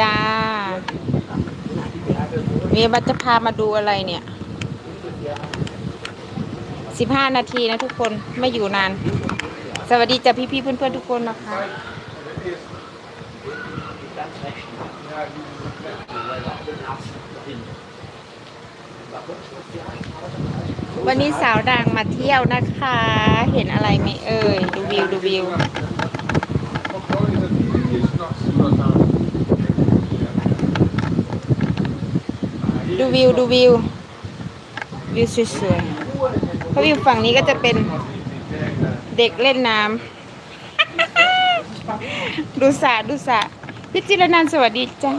จ้าเมียบัตจะพามาดูอะไรเนี่ย สิบห้านาทีนะทุกคนไม่อยู่นาน สวัสดีจ้ะพี่ๆเพื่อนๆทุกคนนะคะ วันนี้สาวดังมาเที่ยวนะคะ เห็นอะไรไหมเอ่ย ดูวิวดูวิว ดูวิวดูวิว วิวสวยๆเพราะวิวฝั่งนี้ก็จะเป็นเด็กเล่นน้ำ ดูสระดูสระพี่จิรนันสวัสดีจ้า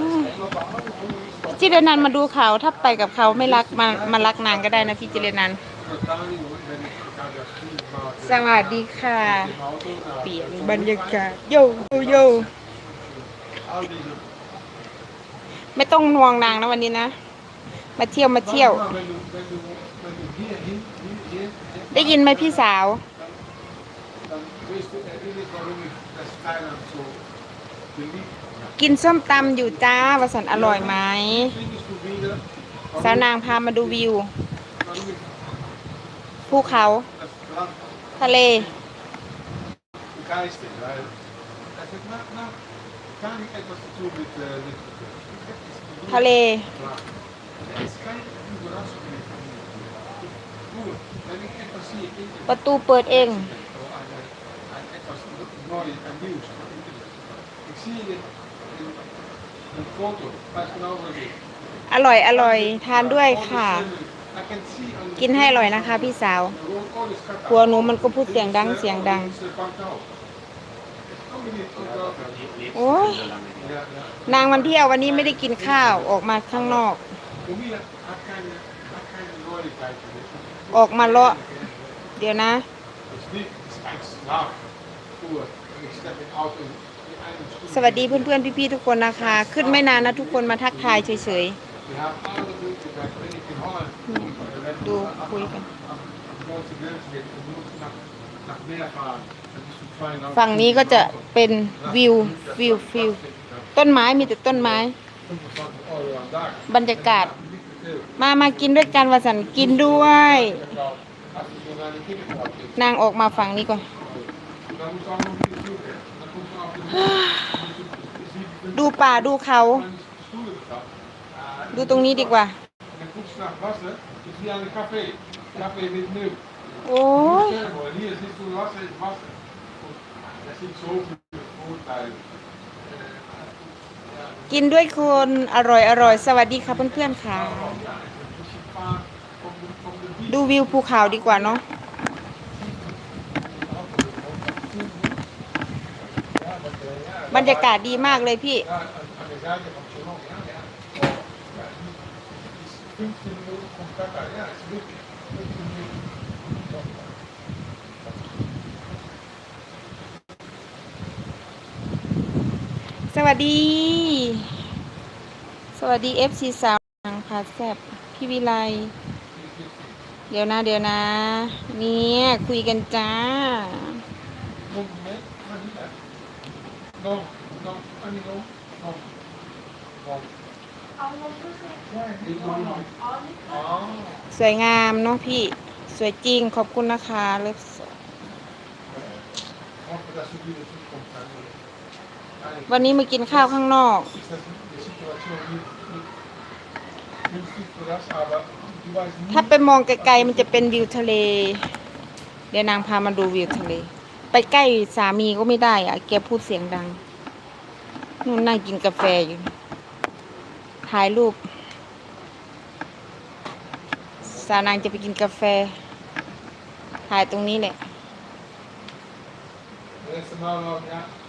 พี่จิรนันมาดูเขาถ้าไปกับเขาไม่รักมามารักนางก็ได้นะพี่จิรนันสวัสดีค่ะ เปลี่ยนบรรยากาศโยโยโยไม่ต้องนวงนางนะวันนี้นะ มาเที่ยวมาเที่ยว ได้ยินไหมพี่สาว กินส้มตำอยู่จ้าวสันอร่อยไหมสาวนางพามาดูวิว ภูเขา ทะเล ทะเล ประตูเปิดเอง อร่อยอร่อยทานด้วยค่ะ กินให้อร่อยนะคะพี่สาวครัวหนูมันก็พูดเสียงดังเสียงดัง โอ้ยนางมันเที่ยววันนี้ไม่ได้กินข้าวออกมาข้างนอก ออกมาเลาะเดี๋ยวนะ สวัสดีเพื่อนๆพี่ๆทุกคนนะคะ ขึ้นไม่นานนะทุกคนมาทักทายเฉยๆ ดูคุยกัน ฝั่งนี้ก็จะเป็นวิววิววิวต้นไม้มีแต่ต้นไม้ บรรยากาศ มามากินด้วยกันวาสันกินด้วย นางออกมาฝั่งนี้ก่อน ดูป่าดูเขา ดูตรงนี้ดีกว่า โอ้ย กินด้วยคนอร่อยอร่อยสวัสดีค่ะเพื่อนๆค่ะ ดูวิวภูเขาดีกว่าเนาะบรรยากาศดีมากเลยพี่ Ja, aan, aan de zijde van Chalon, ja, ja. Ja, die is 15 minuten van Kaka, ja, is goed. 15 minuten. สวัสดี สวัสดีเอฟซีสาวนางพาแซบพี่วิไล เดี๋ยวนะ เดี๋ยวนะ เนี่ยคุยกันจ้า สวยงามเนาะพี่ สวยจริงขอบคุณนะคะเลิฟ วันนี้มากินข้าวข้างนอก ถ้าไปมองไกลๆมันจะเป็นวิวทะเล เดี๋ยวนางพามาดูวิวทะเล ไปใกล้สามีก็ไม่ได้อะแกพูดเสียงดังนู่นนั่งกินกาแฟอยู่ถ่ายรูป สานางจะไปกินกาแฟ ถ่ายตรงนี้แหละ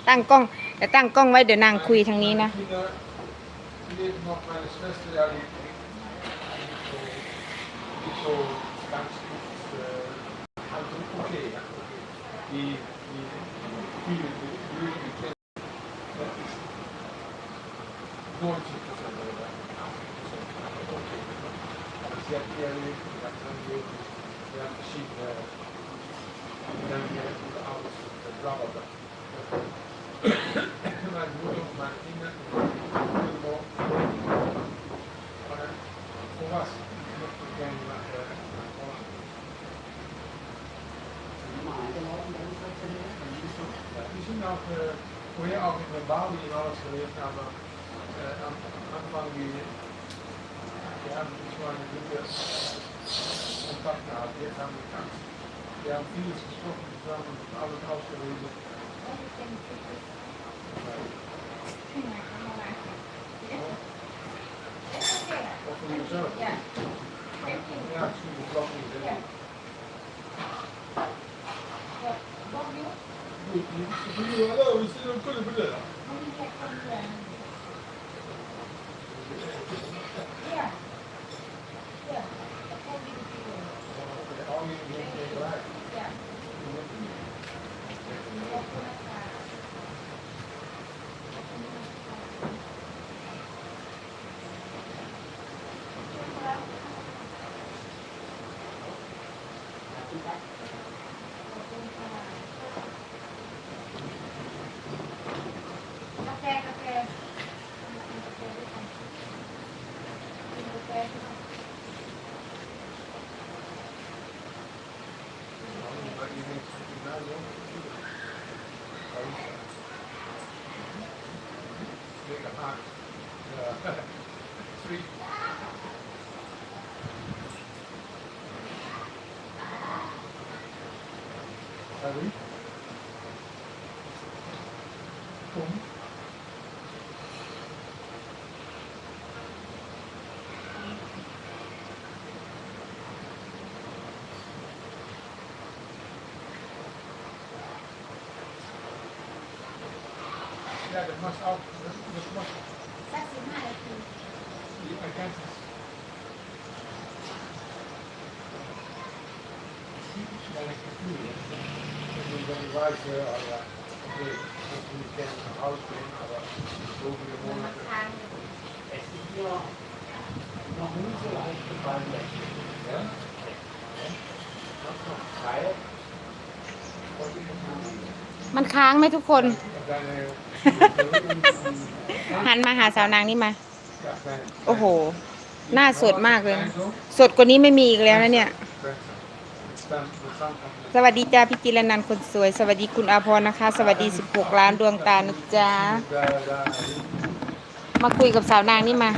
ตั้งกล้องแต่ตั้งกล้องไว้เดี๋ยวนางคุยทางนี้นะ aber äh, am Anfang die, die haben nicht mal eine gute Kontakt gehabt. Jetzt haben wir ganz, wir haben vieles gesprochen zusammen, alles ausgeredet. Ja, ja, ja. Bobby? Zie de klok niet. hè. Goed, je- je- hallo, we zitten op kunnen vertellen. Al je je gelijk. กาแฟกาแฟกินกาแฟ Maar je denkt, nou joh. Lekker haak. Ja. Free. Sorry. Kom. Ja, dat was ook. Dat, dat was สักสิบห้านาที die agenten. Ja, dat is goed. Ik moet dan wijzen, oh ja. Oké, ik moet niet kennen van huis brengen, maar boven de มัน morgen. ทาน Es ist ja noch nicht so leicht gefallen. Ja? Noch noch Teil. มันค้างไหมทุกคน deine หันมาหาสาวนางนี่มา โอ้โห หน้าสดมากเลยสดกว่านี้ไม่มีอีกแล้วนะเนี่ย สวัสดีจ้าพี่จิรนันท์คนสวย สวัสดีคุณอาพรนะคะ สวัสดี 16 ล้านดวงตานะจ๊ะ มาคุยกับสาวนางนี่มา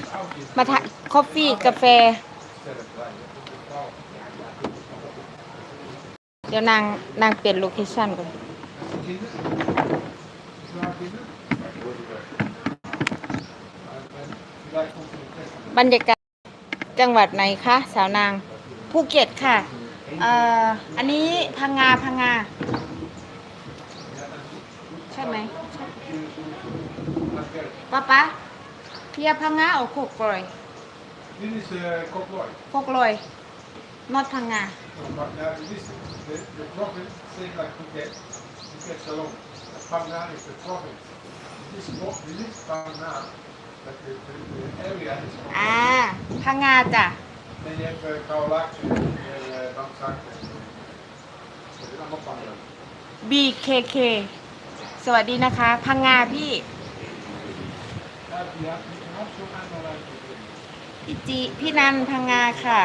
มาทานคอฟฟี่กาแฟ เดี๋ยวนางนางเปลี่ยนโลเคชั่นก่อน บรรยากาศจังหวัดไหนคะสาวนางภูเก็ตค่ะเอ่ออันนี้พังงาพังงาใช่ไหมใช่ป้าป๊าเพียพังงาเอาโคกลอย Dit is uh, Kokloi. โคกลอยนอดพังงา Maar nou, dit is de, de province, zeg like Phuket, Phuket Salon. Phang is the province. This is what this is อ่าพังงาจ้ะบีเคเคสวัสดีนะคะ พังงาพี่พี่จิพี่นันพังงาค่ะ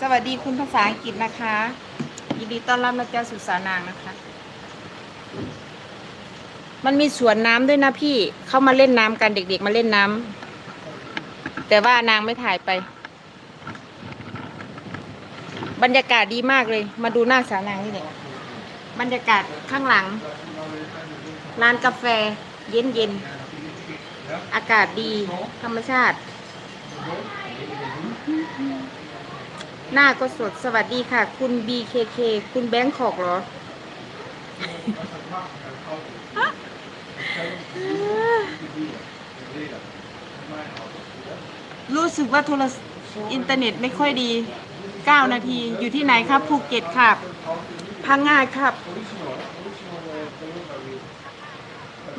สวัสดีคุณภาษาอังกฤษนะคะ ยินดีต้อนรับมาเจ๊ะสุสานางนะคะ มันมีสวนน้ำด้วยนะพี่ เข้ามาเล่นน้ำกันเด็กๆมาเล่นน้ำแต่ว่านางไม่ถ่ายไป บรรยากาศดีมากเลย มาดูหน้าสานางนี่แหละบรรยากาศข้างหลัง ร้านกาแฟ เย็นๆอากาศดีธรรมชาติ หน้าก็สดสวัสดีค่ะ คุณ BKK คุณแบงค์ขอกเหรอ รู้สึกว่าโทรศอินเทอร์เน็ตไม่ค่อยดี 9 นาที อยู่ที่ไหนครับ ภูเก็ตครับ พังงาครับ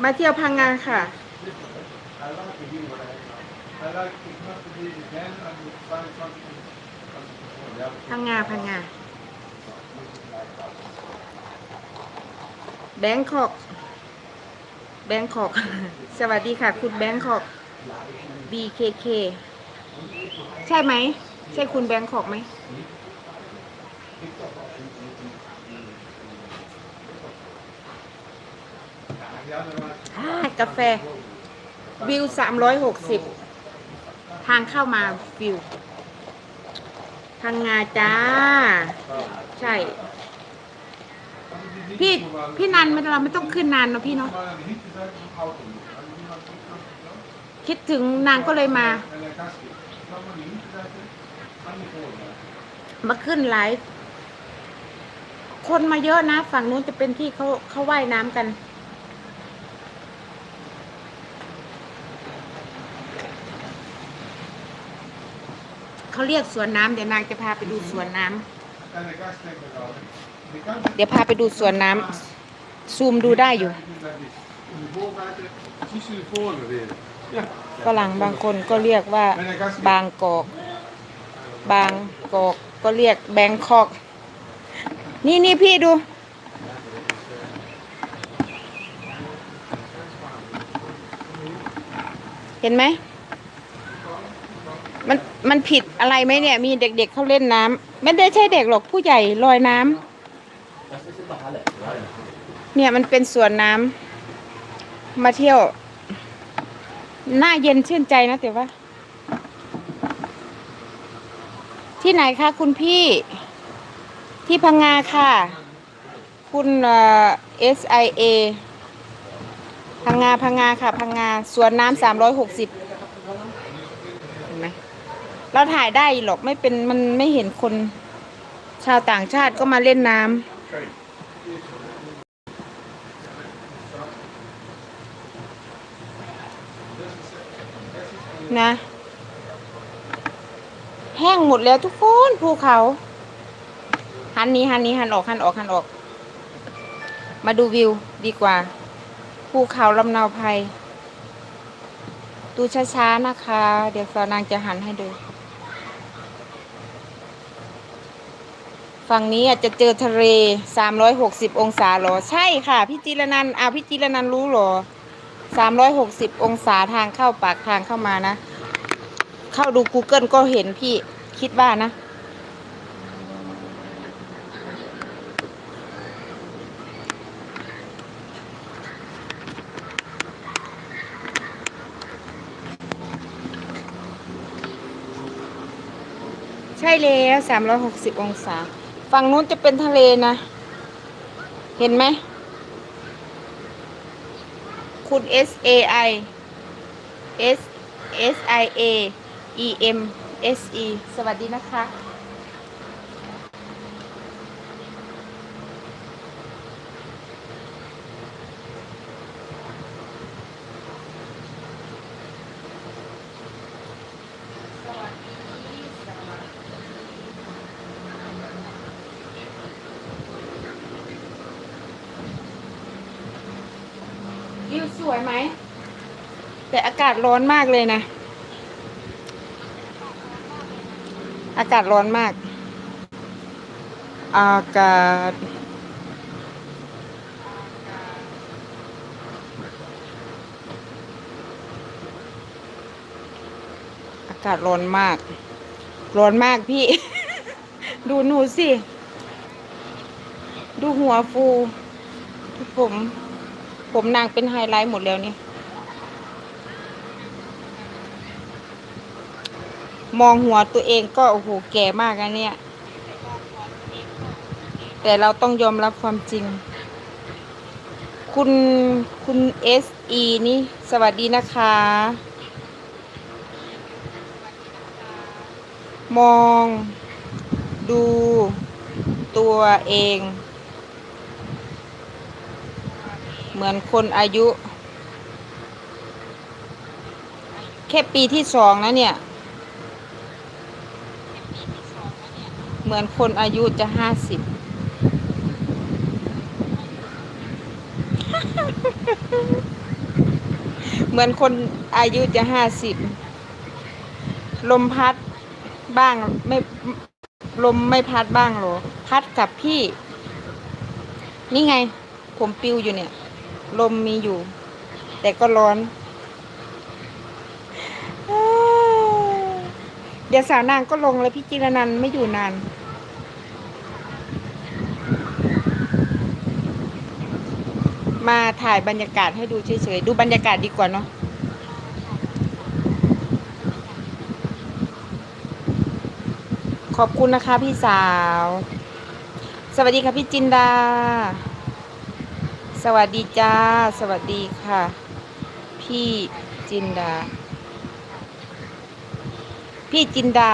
มาเที่ยวพังงาค่ะ พังงา พังงาแบงคอก แบงคอก สวัสดีค่ะ คุณแบงคอก BKK ใช่ไหม ใช่คุณแบงคอกไหมอ่ากาแฟ วิวสามร้อยหกสิบทางเข้ามาวิวพังงาจ้า ใช่ พี่พี่นันไม่เราไม่ต้องขึ้นนานเนอะพี่เนาะคิดถึงนางก็เลยมา มาขึ้นไลฟ์คนมาเยอะนะ ฝั่งนู้นจะเป็นที่เขาเขาว่ายน้ำกันเขาเรียกสวนน้ำเดี๋ยวนางจะพาไปดูสวนน้ำ เดี๋ยวพาไปดูสวนน้ำซูมดูได้อยู่ฝรั่งบางคนก็เรียกว่าบางกอก บางกอกก็เรียกแบงคอก นี่นี่พี่ดู เห็นไหมมันมันผิดอะไรไหมเนี่ย มีเด็กๆเขาเล่นน้ำไม่ได้ใช่เด็กหรอกผู้ใหญ่ลอยน้ำ เนี่ยมันเป็นสวนน้ำมาเที่ยว หน้าเย็นชื่นใจนะแต่ว่า ที่ไหนคะคุณพี่ ที่พังงาค่ะ คุณเอ่อ SIA พังงาพังงาค่ะ พังงาสวนน้ำสามร้อยหกสิบเห็นไหมเราถ่ายได้หรอกไม่เป็นมันไม่เห็นคน ชาวต่างชาติก็มาเล่นน้ำ นะ แห้งหมดแล้วทุกคนภูเขา หันนี้หันนี้หันออกหันออกหันออก มาดูวิวดีกว่า ภูเขาลำนาวไพดูช้าๆนะคะ เดี๋ยวสาวนางจะหันให้ดู ฝั่งนี้อาจจะเจอทะเล 360 องศาหรอ ใช่ค่ะ พี่จิรนันอ้าวพี่จิรนันรู้หรอ 360 องศาทางเข้าปากทางเข้ามานะ เข้าดู Google ก็เห็นพี่คิดว่านะ ใช่แล้ว 360 องศา ฝั่งนู้นจะเป็นทะเลนะ เห็นไหม คุณ S A I S S I A E M S E สวัสดีนะคะ วิวสวยไหม แต่อากาศร้อนมากเลยนะ อากาศร้อนมาก อากาศ อากาศร้อนมาก ร้อนมากพี่ ดูหนูสิ ดูหัวฟูผม ผมนางเป็นไฮไลท์หมดแล้วนี่มองหัวตัวเองก็โอ้โหแก่มากนะเนี่ย แต่เราต้องยอมรับความจริง คุณคุณเอสอีนี่สวัสดีนะคะ มองดูตัวเอง เหมือนคนอายุ แค่ปีที่สองนะเนี่ย เหมือนคนอายุจะห้าสิบเหมือนคนอายุจะห้าสิบลมพัดบ้างไม่ลมไม่พัดบ้างหรอ พัดกับพี่ นี่ไง ผมปิวอยู่เนี่ย ลมมีอยู่ แต่ก็ร้อน เดี๋ยวสาวนางก็ลงแล้วพี่จิรนันไม่อยู่นาน มาถ่ายบรรยากาศให้ดูเฉยๆ ดูบรรยากาศดีกว่าเนาะขอบคุณนะคะพี่สาว สวัสดีค่ะพี่จินดา สวัสดีจ้า สวัสดีค่ะ พี่จินดา พี่จินดา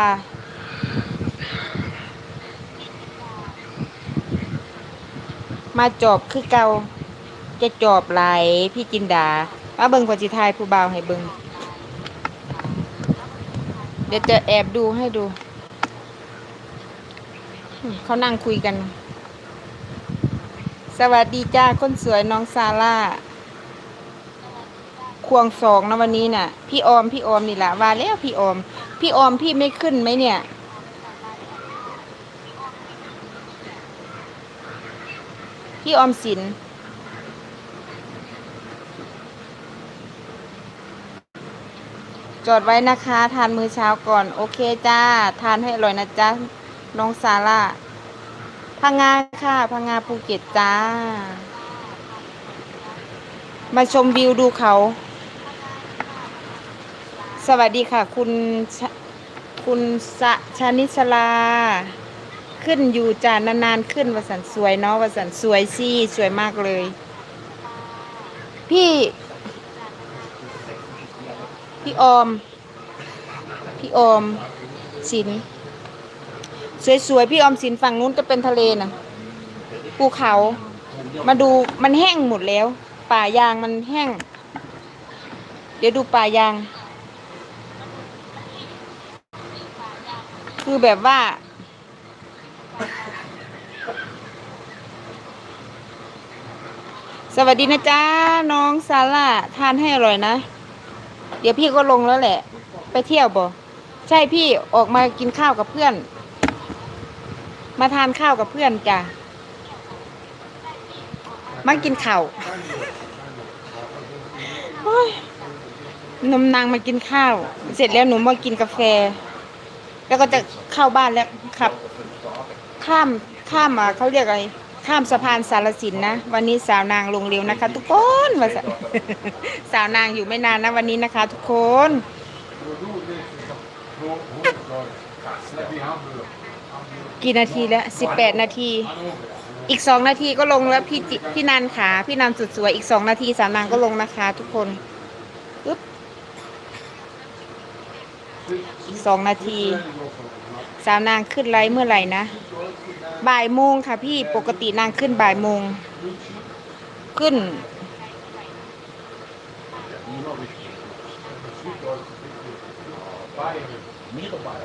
มาจอบคือเกาจะจอบไหลพี่จินดามาเบิงคนสิทายผู้บ่าวให้เบิงเดี๋ยวจะแอบดูให้ดู เขานั่งคุยกัน สวัสดีจ้าคนสวยน้องซาร่าควงสองนะวันนี้น่ะ พี่ออมพี่ออมนี่แหละว่าแล้วพี่ออม พี่ออมพี่ไม่ขึ้นไหมเนี่ย พี่ออมสินจอดไว้นะคะ ทานมื้อเช้าก่อน โอเคจ้า ทานให้อร่อยนะจ๊ะน้องซาร่า พังงาค่ะ พังงาภูเก็ตจ้า มาชมวิวดูเขา สวัสดีค่ะ คุณคุณสะชานิชลา ขึ้นอยู่จานนานๆขึ้นวสันสวยเนาะวสันสวยสิสวยมากเลย พี่ พี่ออม พี่ออมสิน สวยๆพี่ออมสินฝั่งนู้นก็เป็นทะเลนะภูเขา มาดูมันแห้งหมดแล้ว ป่ายางมันแห้ง เดี๋ยวดูป่ายาง คือแบบว่า สวัสดีนะจ๊ะน้องซาร่าทานให้อร่อยนะ เดี๋ยวพี่ก็ลงแล้วแหละ ไปเที่ยวบ่ใช่พี่ออกมากินข้าวกับเพื่อน มาทานข้าวกับเพื่อนจ้ะมากินข้าวโอ้ยนมนางมากินข้าว เสร็จแล้วหนูมากินกาแฟ แล้วก็จะเข้าบ้านแล้วขับ ข้ามข้ามอะเขาเรียกอะไรข้ามสะพานสารสินนะ วันนี้สาวนางลงเร็วนะคะ ทุกคนว่าสาวนางอยู่ไม่นานนะวันนี้นะคะ ทุกคน กี่นาทีแล้วสิบแปดนาที อีกสองนาทีก็ลงแล้วพี่จิพี่นันขาพี่นันสุดสวยอีกสองนาทีสาวนางก็ลงนะคะ ทุกคนปึ๊บอีกสองนาที สาวนางขึ้นไลฟ์เมื่อไหร่นะบ่ายโมงค่ะพี่ปกตินางขึ้นบ่ายโมง ขึ้น Mir dabei.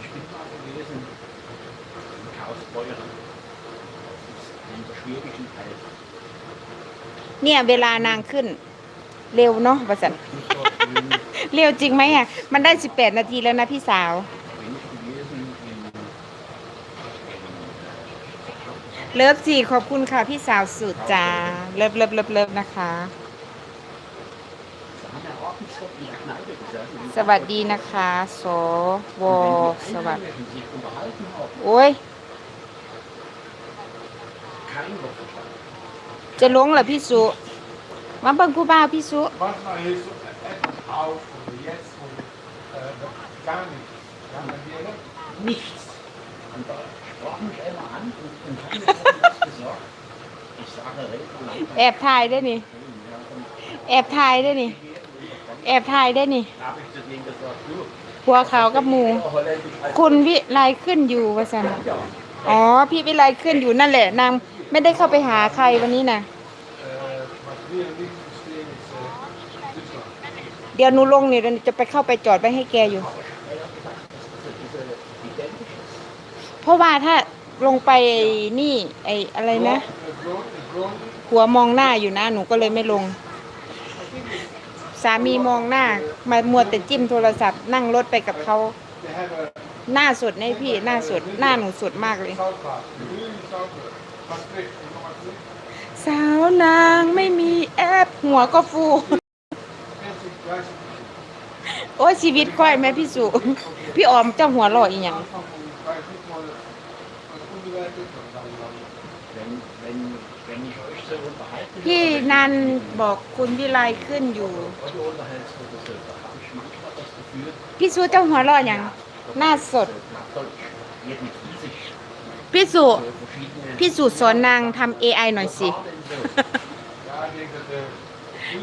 Ich bin mal gewesen in Kaufbeuren. In der schwäbischen Alb. เนี่ยเวลานางขึ้น เร็วเนาะประสันเร็วจริงไหมอะ มันได้สิบแปดนาทีแล้วนะพี่สาว Bin ich gewesen in, in เลิฟสี่ขอบคุณค่ะพี่สาวสุดจ้าเลิฟเลิฟเลิฟเลิฟนะคะ da haben wir Ordnungsstoff in der Kneipe gesessen. สวัสดีนะคะ สว Und ส wenn วัส die ดี Einheimischen sich unterhalten haben, โอ้ย kein Wort verstanden. จะลงเหรอพี่สุมาเบิ่งผู้บ่าวพี่สุ Manchmal hilft so etwas auf oder jetzt und äh, gar nicht. Ja, bei dir, ne? Nichts. Und da sprach mich einer an und, und hat mir was gesagt. Ich sage, red mal แอบถ่ายได้นี่ แอบถ่ายได้นี่ แอบถ่ายได้นี่ Da habe ich zu denen gesagt, du, หัวขาวกับหมู holländisch als คุณวิไลขึ้นอยู่ว่าสัน ja. อ๋อ พี่วิไลขึ้นอยู่นั่นแหละนาง ไม่ได้เข้าไปหาใครวันนี้นะเดี๋ยวหนูลงเนี่ยจะไปเข้าไปจอดไว้ให้แกอยู่ เพราะว่าถ้าลงไปนี่ ไอ้อะไรนะ หัวมองหน้าอยู่นะ หนูก็เลยไม่ลง สามีมองหน้า มามัวแต่จิ้มโทรศัพท์ นั่งรถไปกับเขาหน้าสดในพี่ หน้าสดหน้าหนูสดมากเลย สาวนางไม่มีแอปหัวก็ฟู โอ้ชีวิตค่อยแม่พี่สุพี่ออมเจ้าหัวหล่ออีหยังพี่นันบอกคุณวิไลขึ้นอยู่ พี่สุเจ้าหัวรอดอย่างหน้าสด พี่สุพี่สุสอนนางทำ AI หน่อยสิ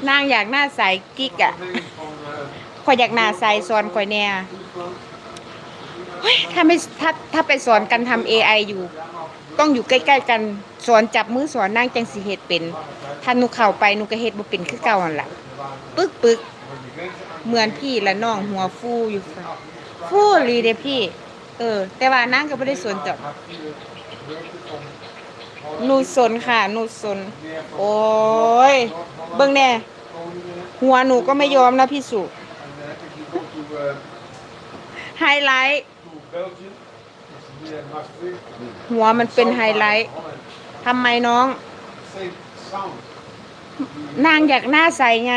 นางอยากหน้าใสกิ๊กอะ dingen van eh ข่อยอยากหน้าใสสอนข่อยแน่เฮ้ยถ้าไม่ถ้าถ้าไปสอนกันทำ AI อยู่ ต้องอยู่ใกล้ๆกันสอนจับมือสอนนางจังสิเฮ็ดเป็นถ้าหนูเข้าไปหนูก็เฮ็ดบ่เป็นคือเก่าหันละปึกปึกเหมือนพี่และน้องหัวฟูอยู่ฟูลีเด้พี่ เออ แต่ว่านางก็บ่ได้สนจับหนูสนค่ะหนูสน โอ้ย เบิ่งแน่หัวหนูก็ไม่ยอมนะพี่สุไฮไลท์หัวมันเป็นไฮไลท์ทำไมน้อง นางอยากหน้าใสไง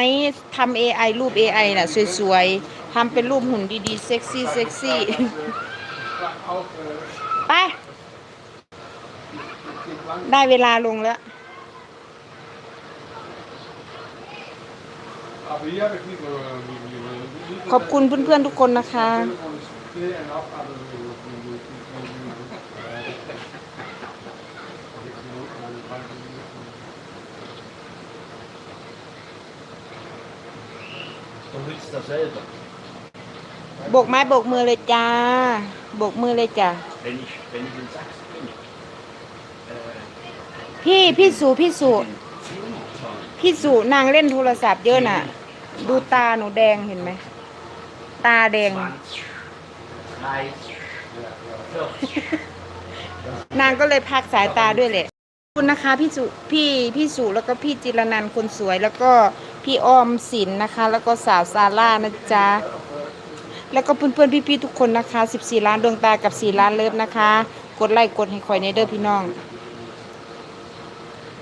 ทำ AI รูป AI น่ะ สวยๆทำเป็นรูปหุ่นดีๆ เซ็กซี่เซ็กซี่ ไป het kind lang ได้เวลาลงแล้ว Aber hier heb ik niet meer, eh, niet meer, niet meer- ขอบคุณเพื่อนๆทุกคนนะคะ De telefoon is clear en af, maar dat is niet meer- niet meer- niet meer- niet meer. Eh, ik zie ook aan de bank niet meer. Du willst das selber. โบกไม้โบกมือเลยจ้า โบกมือเลยจ้า Wenn ich, wenn ich in Sachsen bin, äh, พี่พี่สูพี่สู in Zillertal, พี่สูนางเล่นโทรศัพท์เยอะน่ะ ดูตาหนูแดงเห็นไหม ตาแดง 20, 30, 40. นางก็เลยพักสายตาด้วยแหละขอบคุณนะคะพี่สุพี่พี่สุแล้วก็พี่จิรนันท์คนสวย แล้วก็พี่ออมสินนะคะ แล้วก็สาวซาร่านะจ๊ะ แล้วก็เพื่อนๆพี่ๆทุกคนนะคะ 14 ล้านดวงตากับ 4 ล้านเลิฟนะคะ กดไลค์กดให้คอยในเด้อพี่น้อง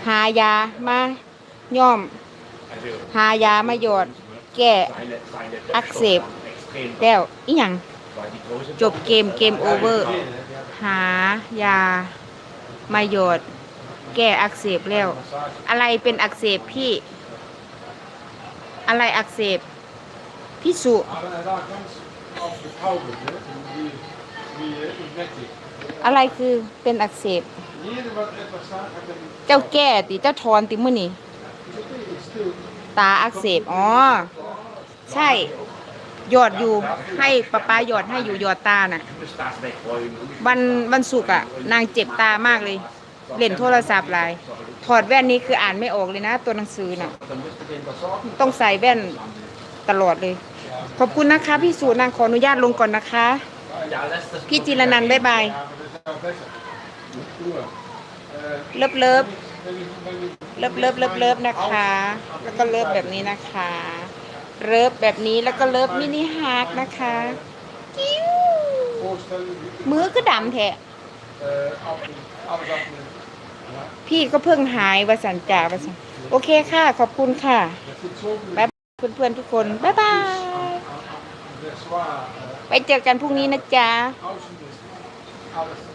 หายามาย่อม หายามาหยอด แก้ seine, seine Aksep. Extrem, แล้วอีหยังจบเกมเกมโอเวอร์ หายามาหยอด แก้อักเสบแล้ว อะไรเป็นอักเสบพี่ อะไรอักเสบพี่สุ อะไรคือเป็นอักเสบ เจ้าแก้ติเจ้าทอนติมือนี่ตาอักเสบ อ๋อ ใช่ หยอดอยู่ให้ป้าป้าหยอดให้อยู่หยอดตาน่ะ วันวันศุกร์อะ นางเจ็บตามากเลย เล่นโทรศัพท์ลายถอดแว่นนี้คืออ่านไม่ออกเลยนะ ตัวหนังสือน่ะ ต้องใส่แว่นตลอดเลย ขอบคุณนะคะ พี่สุนางขออนุญาตลงก่อนนะคะ พี่จิรนันท์บ๊ายบาย เลิฟเลิฟเลิฟเลิฟเลิฟเลิฟนะคะ แล้วก็เลิฟแบบนี้นะคะ เลิฟแบบนี้แล้วก็เลิฟมินิฮาร์กนะคะกิ้วมือก็ดำแท้พี่ก็เพิ่งหายวาสันจ่าวาสันโอเคค่ะ ขอบคุณค่ะ บ๊ายบายเพื่อนๆทุกคน บ๊ายบาย ไปเจอกันพรุ่งนี้นะจ๊ะ